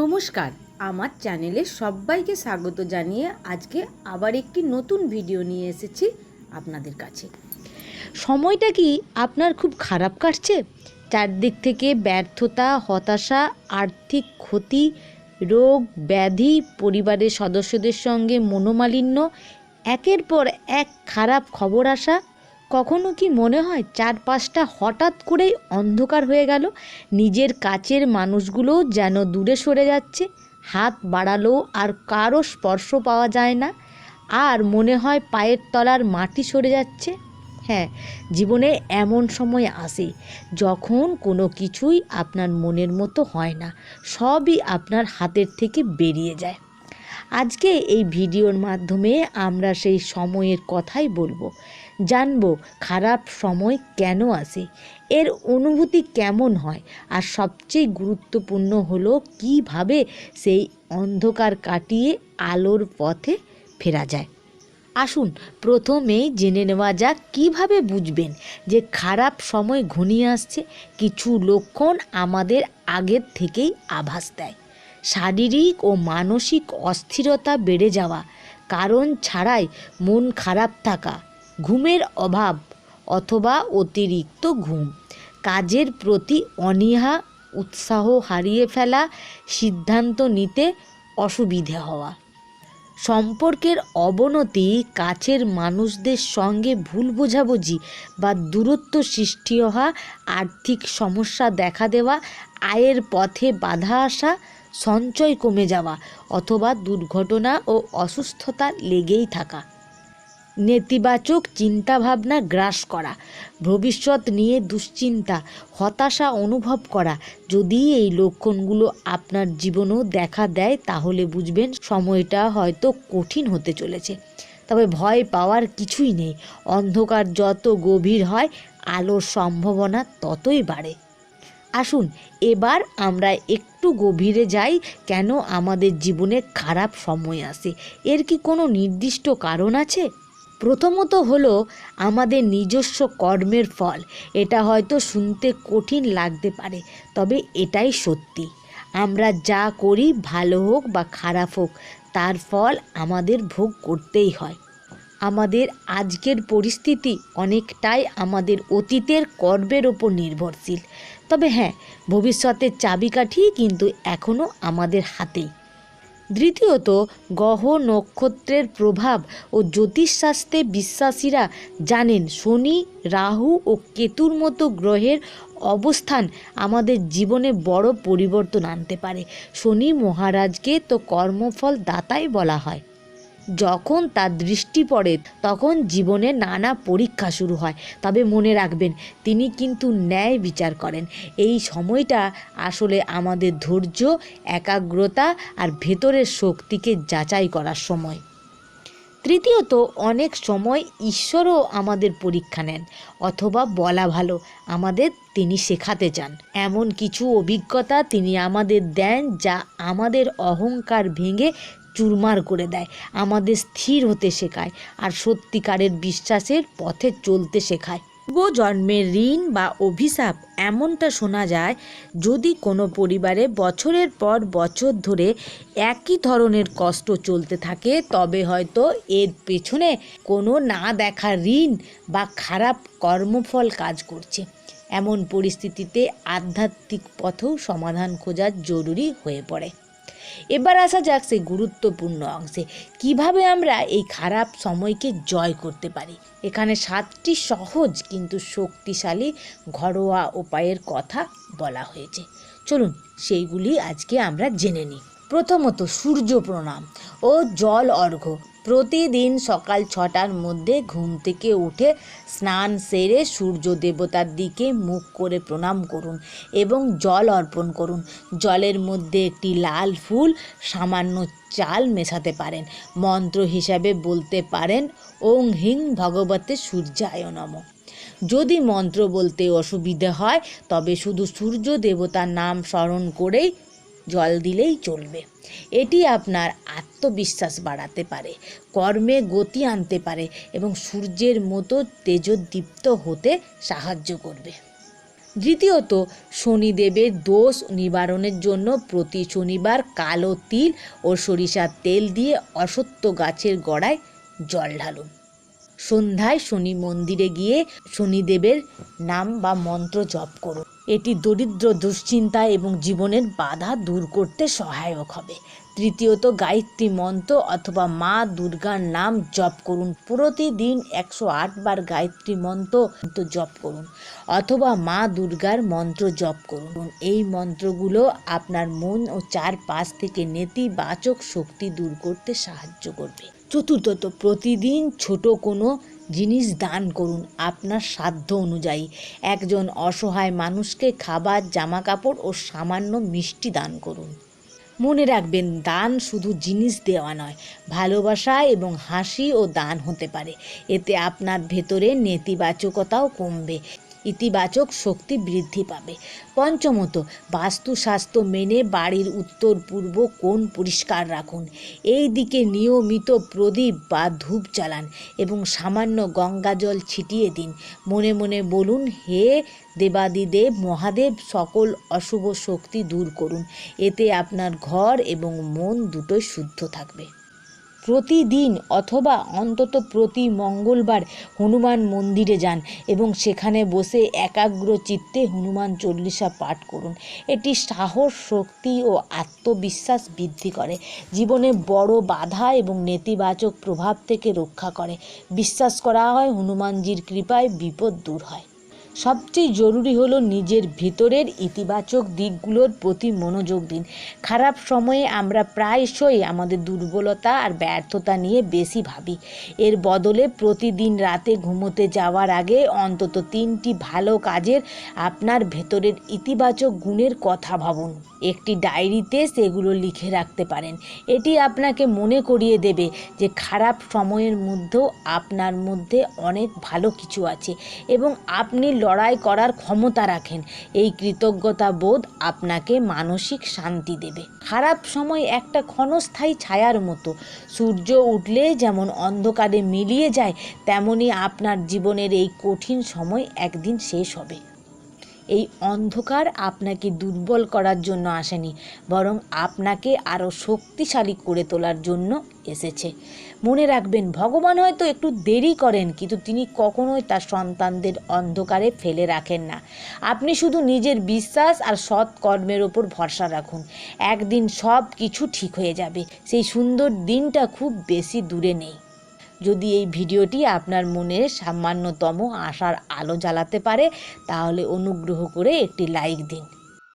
নমস্কার, আমার চ্যানেলে সবাইকে স্বাগত জানিয়ে আজকে আবার একটি নতুন ভিডিও নিয়ে এসেছি আপনাদের কাছে। সময়টা কি আপনার খুব খারাপ কাটছে? চারদিক থেকে ব্যর্থতা, হতাশা, আর্থিক ক্ষতি, রোগ, ব্যাধি, পরিবারের সদস্যদের সঙ্গে মনোমালিন্য, একের পর এক খারাপ খবর আসা কখনো কি মনে হয় চারপাশটা হঠাৎ করেই অন্ধকার হয়ে গেল? নিজের কাছের মানুষগুলোও যেন দূরে সরে যাচ্ছে। হাত বাড়ালেও আর কারও স্পর্শ পাওয়া যায় না। আর মনে হয় পায়ের তলার মাটি সরে যাচ্ছে। হ্যাঁ জীবনে এমন সময় আসে যখন কোনো কিছুই আপনার মনের মতো হয় না। সবই আপনার হাতের থেকে বেরিয়ে যায়। আজকে এই ভিডিওর মাধ্যমে আমরা সেই সময়ের কথাই বলব। জানব খারাপ সময় কেন আসে এর অনুভূতি কেমন হয়, আর সবচেয়ে গুরুত্বপূর্ণ হলো কীভাবে সেই অন্ধকার কাটিয়ে আলোর পথে ফেরা যায়। আসুন প্রথমেই জেনে নেওয়া যাক কীভাবে বুঝবেন যে খারাপ সময় ঘনিয়ে আসছে, কিছু লক্ষণ আমাদের আগের থেকেই আভাস দেয়। শারীরিক ও মানসিক অস্থিরতা বেড়ে যাওয়া, কারণ ছাড়াই মন খারাপ থাকা ঘুমের অভাব অথবা অতিরিক্ত ঘুম। কাজের প্রতি অনীহা, উৎসাহ হারিয়ে ফেলা, সিদ্ধান্ত নিতে অসুবিধে হওয়া। সম্পর্কের অবনতি কাছের মানুষদের সঙ্গে ভুল বোঝাবুঝি বা দূরত্ব সৃষ্টি হওয়া, আর্থিক সমস্যা দেখা দেওয়া, আয়ের পথে বাধা আসা, সঞ্চয় কমে যাওয়া অথবা দুর্ঘটনা ও অসুস্থতা লেগেই থাকা। নেতিবাচক চিন্তাভাবনা গ্রাস করা, ভবিষ্যৎ নিয়ে দুশ্চিন্তা, হতাশা অনুভব করা, যদি এই লক্ষণগুলো আপনার জীবনেও দেখা দেয় তাহলে বুঝবেন সময়টা হয়তো কঠিন হতে চলেছে। তবে ভয় পাওয়ার কিছুই নেই, অন্ধকার যত গভীর হয়, আলোর সম্ভাবনা ততই বাড়ে। আসুন, এবার আমরা একটু গভীরে যাই, কেন আমাদের জীবনে খারাপ সময় আসে? এর কি কোনো নির্দিষ্ট কারণ আছে? প্রথমত হলো আমাদের নিজস্ব কর্মের ফল। এটা হয়তো শুনতে কঠিন লাগতে পারে, তবে এটাই সত্যি। আমরা যা করি ভালো হোক বা খারাপ হোক, তার ফল আমাদের ভোগ করতেই হয়। আমাদের আজকের পরিস্থিতি অনেকটাই আমাদের অতীতের কর্মের ওপর নির্ভরশীল। তবে হ্যাঁ ভবিষ্যতের চাবিকাঠি কিন্তু এখনও আমাদের হাতেই। দ্বিতীয়ত, গ্রহ নক্ষত্রের প্রভাব ও জ্যোতিষশাস্ত্রে বিশ্বাসীরা জানেন শনি, রাহু ও কেতুর মতো গ্রহের অবস্থান আমাদের জীবনে বড় পরিবর্তন আনতে পারে। শনি মহারাজকে তো কর্মফল দাতাই বলা হয়। যখন তার দৃষ্টি পড়ে, তখন জীবনে নানা পরীক্ষা শুরু হয়। তবে মনে রাখবেন, তিনি কিন্তু ন্যায় বিচার করেন। এই সময়টা আসলে আমাদের ধৈর্য, একাগ্রতা আর ভেতরের শক্তিকে যাচাই করার সময়। তৃতীয়ত, অনেক সময় ঈশ্বরও আমাদের পরীক্ষা নেন, অথবা বলা ভালো, আমাদের তিনি শেখাতে চান। এমন কিছু অভিজ্ঞতা তিনি আমাদের দেন যা আমাদের অহংকার ভেঙে চুরমার করে দেয়। আমাদের স্থির হতে শেখায় আর সত্যিকারের বিশ্বাসের পথে চলতে শেখায়। পূর্ব জন্মের ঋণ বা অভিশাপ এমনটা শোনা যায় যদি কোনো পরিবারে বছরের পর বছর ধরে একই ধরনের কষ্ট চলতে থাকে, তবে হয়তো এর পেছনে কোনো না দেখা ঋণ বা খারাপ কর্মফল কাজ করছে। এমন পরিস্থিতিতে আধ্যাত্মিক পথেও সমাধান খোঁজা জরুরি হয়ে পড়ে। এবার আসা যাক সেই গুরুত্বপূর্ণ অংশে। কীভাবে আমরা এই খারাপ সময়কে জয় করতে পারি? এখানে সাতটি সহজ কিন্তু শক্তিশালী, ঘরোয়া উপায়ের কথা বলা হয়েছে। চলুন, সেইগুলি আজকে আমরা জেনে নিই। প্রথমত সূর্য প্রণাম ও জল অর্ঘ্য। প্রতিদিন সকাল ছটার মধ্যে ঘুম থেকে উঠে স্নান সেরে সূর্য দেবতার দিকে মুখ করে প্রণাম করুন এবং জল অর্পণ করুন। জলের মধ্যে একটি লাল ফুল সামান্য চাল মেশাতে পারেন। মন্ত্র হিসাবে বলতে পারেন, ওং হিং ভগবতে সূর্যায় নম। যদি মন্ত্র বলতে অসুবিধে হয়, তবে শুধু সূর্য দেবতার নাম স্মরণ করেই জল দিলেই চলবে। এটি আপনার আত্মবিশ্বাস বাড়াতে পারে, কর্মে গতি আনতে পারে এবং সূর্যের মতো তেজোদ্দীপ্ত হতে সাহায্য করবে। দ্বিতীয়ত, শনিদেবের দোষ নিবারণের জন্য প্রতি শনিবার কালো তিল ও সরিষার তেল দিয়ে অসত্য গাছের গোড়ায় জল ঢালুন। সন্ধ্যায় শনি মন্দিরে গিয়ে শনিদেবের নাম বা মন্ত্র জপ করুন। এটি দরিদ্র দুশ্চিন্তা এবং জীবনের বাধা দূর করতে সহায়ক হবে। তৃতীয়ত, গায়ত্রী মন্ত্র অথবা মা দুর্গার নাম জপ করুন। প্রতিদিন একশো আট বার গায়ত্রী মন্ত্র জপ করুন অথবা মা দুর্গার মন্ত্র জপ করুন। এই মন্ত্রগুলো আপনার মন ও চারপাশ থেকে নেতিবাচক শক্তি দূর করতে সাহায্য করবে। চতুর্থত, প্রতিদিন ছোট কোনো জিনিস দান করুন আপনার সাধ্য অনুযায়ী। একজন অসহায় মানুষকে খাবার জামা কাপড় ও সামান্য মিষ্টি দান করুন। মনে রাখবেন, দান শুধু জিনিস দেওয়া নয়, ভালোবাসা এবং হাসি ও দান হতে পারে। এতে আপনার ভেতরে নেতিবাচকতাও কমবে। ইতিবাচক শক্তি বৃদ্ধি পাবে। পঞ্চমত, বাস্তুস্বাস্থ্য মেনে বাড়ির উত্তর পূর্ব কোণ পরিষ্কার রাখুন। এই দিকে নিয়মিত প্রদীপ বা ধূপ চালান এবং সামান্য গঙ্গাজল ছিটিয়ে দিন। মনে মনে বলুন, হে দেবাদিদেব, মহাদেব, সকল অশুভ শক্তি দূর করুন। এতে আপনার ঘর এবং মন দুটোই শুদ্ধ থাকবে। প্রতিদিন অথবা অন্তত প্রতি মঙ্গলবার হনুমান মন্দিরে যান এবং সেখানে বসে একাগ্র চিত্তে হনুমান চল্লিশা পাঠ করুন। এটি সাহস, শক্তি ও আত্মবিশ্বাস বৃদ্ধি করে। জীবনে বড় বাধা এবং নেতিবাচক প্রভাব থেকে রক্ষা করে। বিশ্বাস করা হয় হনুমানজির কৃপায় বিপদ দূর হয়। সবচেয়ে জরুরি হলো নিজের ভিতরের ইতিবাচক দিকগুলোর প্রতি মনোযোগ দিন। খারাপ সময়ে আমরা প্রায়শই আমাদের দুর্বলতা আর ব্যর্থতা নিয়ে বেশি ভাবি। এর বদলে প্রতিদিন রাতে ঘুমোতে যাওয়ার আগে অন্তত তিনটি ভালো কাজের আপনার ভেতরের ইতিবাচক গুণের কথা ভাবুন। একটি ডায়েরিতে সেগুলো লিখে রাখতে পারেন। এটি আপনাকে মনে করিয়ে দেবে যে খারাপ সময়ের মধ্যেও আপনার মধ্যে অনেক ভালো কিছু আছে এবং আপনি লড়াই করার ক্ষমতা রাখেন। এই কৃতজ্ঞতা বোধ আপনাকে মানসিক শান্তি দেবে। খারাপ সময় একটা ক্ষণস্থায়ী ছায়ার মতো। সূর্য উঠলে যেমন অন্ধকারে মিলিয়ে যায়, তেমনি আপনার জীবনের এই কঠিন সময় একদিন শেষ হবে। এই অন্ধকার আপনাকে দুর্বল করার জন্য আসেনি, বরং আপনাকে আরও শক্তিশালী করে তোলার জন্য এসেছে। মনে রাখবেন, ভগবান হয়তো একটু দেরি করেন, কিন্তু তিনি কখনোই তার সন্তানদের অন্ধকারে ফেলে রাখেন না। আপনি শুধু নিজের বিশ্বাস আর সৎ কর্মের ওপর ভরসা রাখুন। একদিন সব কিছু ঠিক হয়ে যাবে। সেই সুন্দর দিনটা খুব বেশি দূরে নেই। যদি এই ভিডিওটি আপনার মনে সামান্যতম আশার আলো জ্বালাতে পারে, তাহলে অনুগ্রহ করে একটি লাইক দিন।